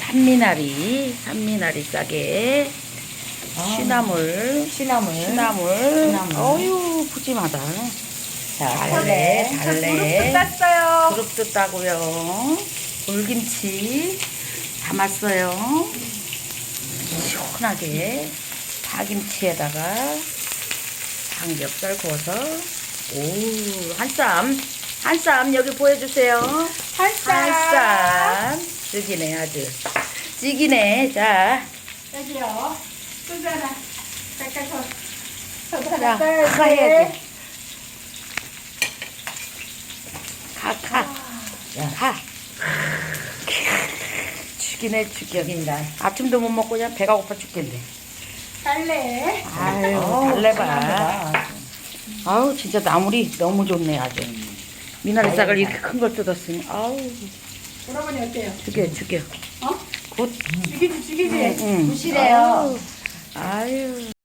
산미나리, 산미나리 싸게. 시나물, 시나물. 시나물. 시나물. 어유 푸짐하다. 자, 달래, 달래. 땄어요. 그릇도 따고요. 물김치 담았어요. 시원하게 파김치에다가 삼겹살 구워서 오, 한 쌈. 한쌈 여기 보여주세요. 한 쌈. 한 쌈. 죽이네 아주. 찌기네. 자, 여기요. 소주 하나. 잠깐 더. 더 자. 해야지. 카, 카. 카. 죽이네, 죽여. 죽인다. 아침도 못 먹고 그냥 배가 고파 죽겠네. 달래. 아유, 달래봐. 아우, 진짜 나물이 너무 좋네, 아주. 미나리 싹을 이렇게 큰 걸 뜯었으니, 아우, 여러분이 어때요? 죽여, 죽여. 어? 굿. 죽이지, 죽이지. 응. 부시래요. 아유,